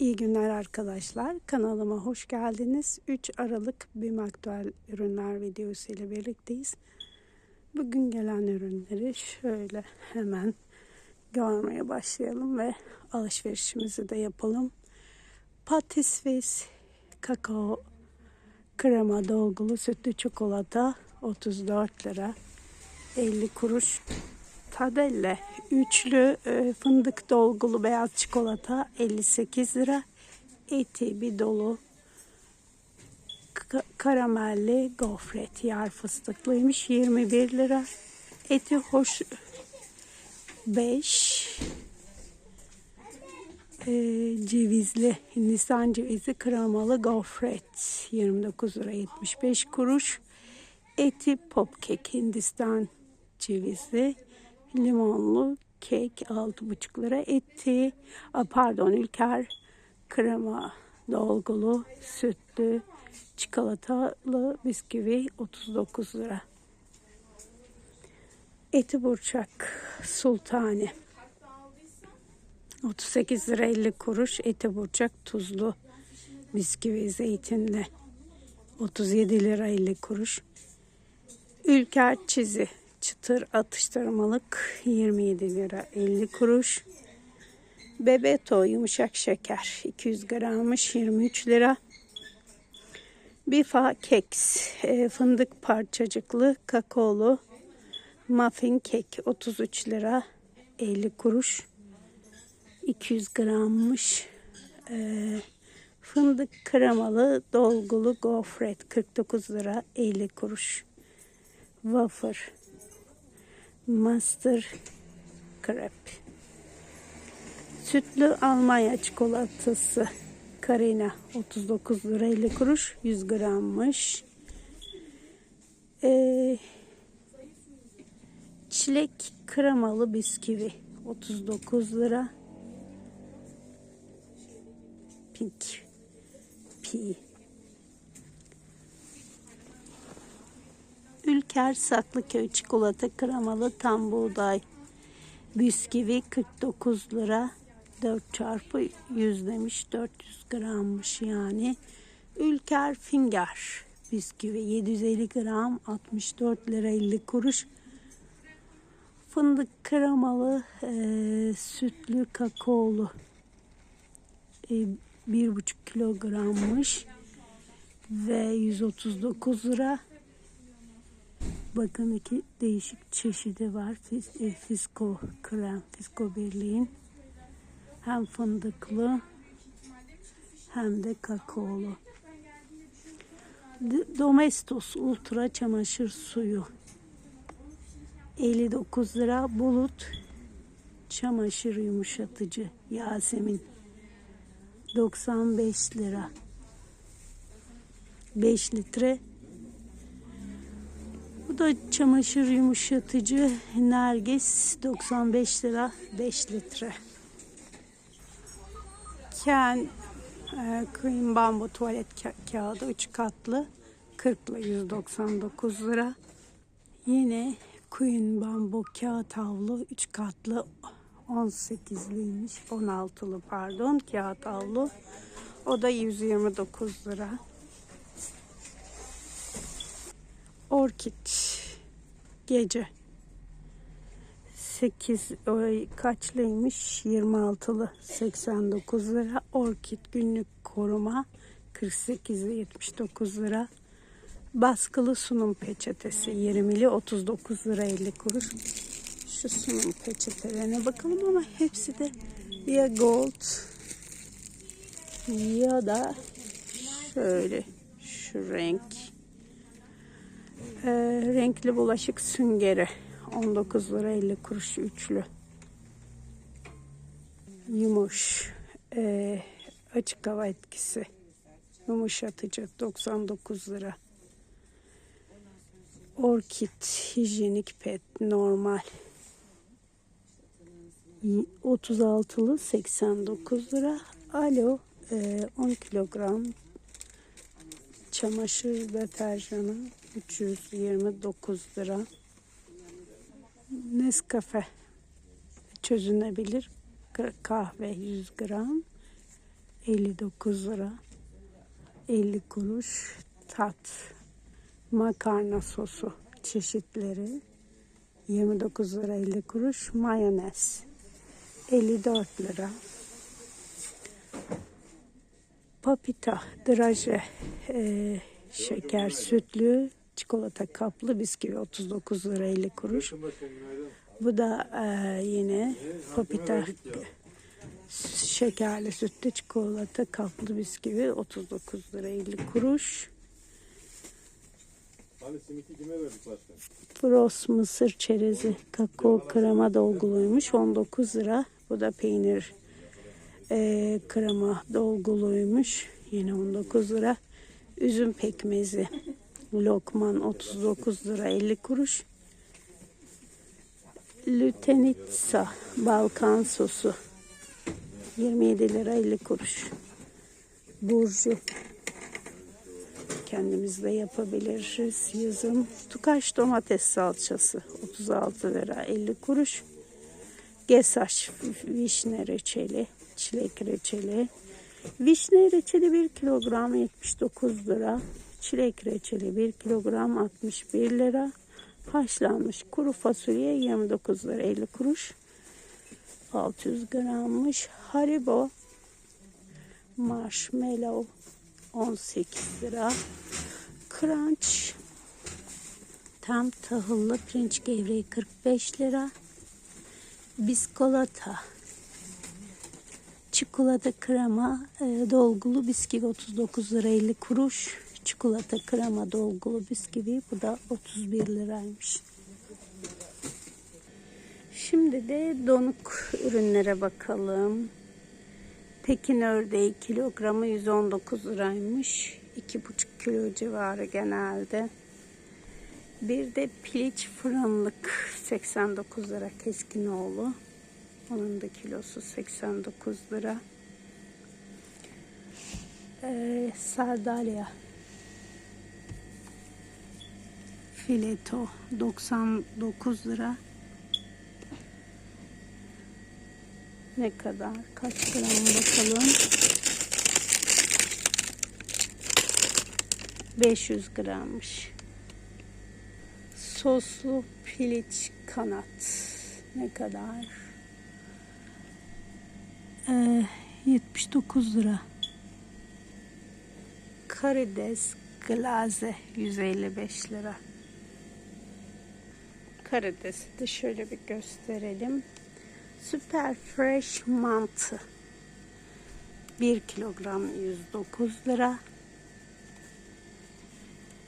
İyi günler arkadaşlar. Kanalıma hoş geldiniz. 3 Aralık BİM Aktüel ürünler videosu ile birlikteyiz. Bugün gelen ürünleri şöyle hemen görmeye başlayalım ve alışverişimizi de yapalım. Patisvis kakao krema dolgulu sütlü çikolata 34 lira 50 kuruş Tadelle üçlü e, fındık dolgulu beyaz çikolata 58 lira. Eti bir dolu ka- karamelli gofret yer fıstıklıymış 21 lira. Eti hoş 5 e, cevizli Hindistan cevizi kremalı gofret 29 lira 75 kuruş. Eti popkek Hindistan cevizli limonlu kek 6,5 lira eti a, pardon ülker krema dolgulu sütlü çikolatalı bisküvi 39 lira. Eti burçak sultani. 38 lira 50 kuruş eti burçak tuzlu bisküvi zeytinli. 37 lira 50 kuruş. Ülker çizi çıtır atıştırmalık 27 lira 50 kuruş. Bebeto yumuşak şeker 200 grammış 23 lira. Bifa keks e, fındık parçacıklı kakaolu muffin kek 33 lira 50 kuruş. 200 grammış. E, fındık kremalı dolgulu gofret 49 lira 50 kuruş. Wafer Master Crepe. Sütlü Almanya çikolatası Karina 39 lira 50 kuruş 100 grammış. Ee, çilek kremalı bisküvi 39 lira. Pink Pea Ülker Saklıköy çikolata kremalı tam buğday bisküvi 49 lira 4 çarpı 100 demiş 400 grammış yani. Ülker Finger bisküvi 750 gram 64 lira 50 kuruş. Fındık kremalı e, sütlü kakaolu e, 1,5 kilogrammış ve 139 lira. Bakın iki değişik çeşidi var. Fis, e, Fisko krem, Fisko Birliğin. Hem fındıklı hem de kakaolu. Domestos Ultra çamaşır suyu. 59 lira bulut çamaşır yumuşatıcı Yasemin 95 lira 5 litre da çamaşır yumuşatıcı Nergis 95 lira 5 litre. Ken e, Cream Bamboo tuvalet ka- kağıdı 3 katlı 40 ile 199 lira. Yine Queen Bamboo kağıt havlu 3 katlı 18'liymiş 16'lı pardon kağıt havlu. O da 129 lira. Orkid gece. 8 ay kaçlıymış? 26'lı 89 lira. Orkid günlük koruma 48 ile 79 lira. Baskılı sunum peçetesi 20'li 39 lira 50 kuruş. Şu sunum peçetelerine bakalım ama hepsi de ya gold ya da şöyle şu renk renkli bulaşık süngeri 19 lira 50 kuruş üçlü. Yumuş e, açık hava etkisi yumuşatıcı 99 lira. Orkid hijyenik pet normal 36'lı 89 lira. Alo e, 10 kilogram çamaşır deterjanı 329 lira. Nescafe çözünebilir. Kahve 100 gram 59 lira. 50 kuruş tat. Makarna sosu çeşitleri 29 lira 50 kuruş. Mayonez 54 lira. Papita draje e, şeker sütlü çikolata kaplı bisküvi 39 lira 50 kuruş bu da e, yine papita şekerli sütlü çikolata kaplı bisküvi 39 lira 50 kuruş? Frost mısır çerezi kakao krema dolguluymuş 19 lira. Bu da peynir eee, krema dolguluymuş yine 19 lira. Üzüm pekmezi lokman 39 lira 50 kuruş. Lütenitsa Balkan sosu 27 lira 50 kuruş. Burcu kendimiz de yapabiliriz yazın. Tukaş domates salçası 36 lira 50 kuruş. Gesaş vişne reçeli, çilek reçeli. Vişne reçeli 1 kilogram 79 lira. Çilek reçeli 1 kilogram 61 lira. Haşlanmış kuru fasulye 29 lira 50 kuruş. 600 grammış. Haribo marshmallow 18 lira. Crunch tam tahıllı pirinç gevreği 45 lira. Biskolata çikolata krema e, dolgulu bisküvi 39 lira 50 kuruş. Çikolata krema dolgulu bisküvi bu da 31 liraymış. Şimdi de donuk ürünlere bakalım. Pekin ördeği kilogramı 119 liraymış. 2,5 kilo civarı genelde. Bir de piliç fırınlık 89 lira Keskinoğlu. Onun da kilosu 89 lira. Ee, sardalya fileto 99 lira. Ne kadar? Kaç gram bakalım. 500 grammış. Soslu piliç kanat. Ne kadar? Ee, 79 lira. Karides glaze 155 lira. Karidesi de şöyle bir gösterelim. Süper Fresh mantı. 1 kilogram 109 lira.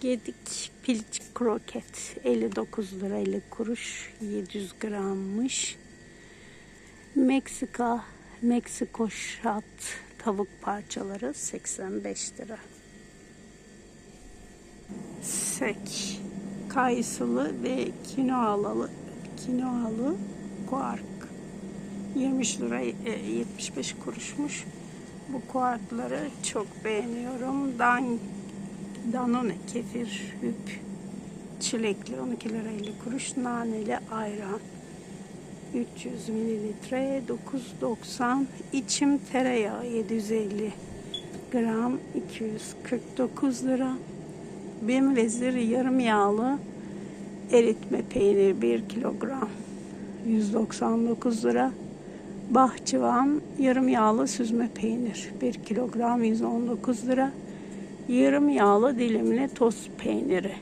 Gedik piliç kroket 59 lira 50 kuruş 700 grammış. Meksika Meksiko şat tavuk parçaları 85 lira. Sek kayısılı ve kinoalı kinoalı kuark 20 lira e, 75 kuruşmuş. Bu kuarkları çok beğeniyorum. Dan Danone kefir hüp çilekli 12 lira 50 kuruş naneli ayran 300 mililitre 9.90 içim tereyağı 750 gram 249 lira Bim vezir yarım yağlı eritme peynir 1 kilogram 199 lira Bahçıvan yarım yağlı süzme peynir 1 kilogram 119 lira yarım yağlı dilimli toz peyniri.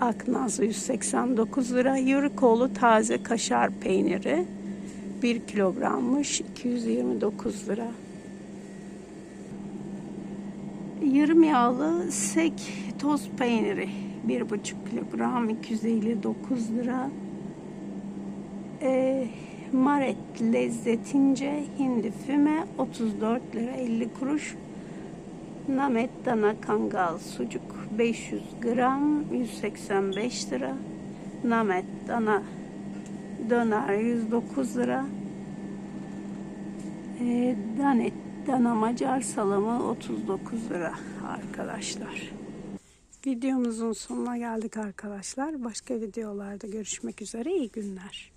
Aknaz 189 lira. Yörükoğlu taze kaşar peyniri 1 kilogrammış 229 lira. Yarım yağlı sek toz peyniri 1,5 kilogram 259 lira. Ee, Maret lezzetince hindi füme 34 lira 50 kuruş. Namet dana kangal sucuk 500 gram 185 lira. Namet dana döner 109 lira. E, danet dana macar salamı 39 lira arkadaşlar. Videomuzun sonuna geldik arkadaşlar. Başka videolarda görüşmek üzere. İyi günler.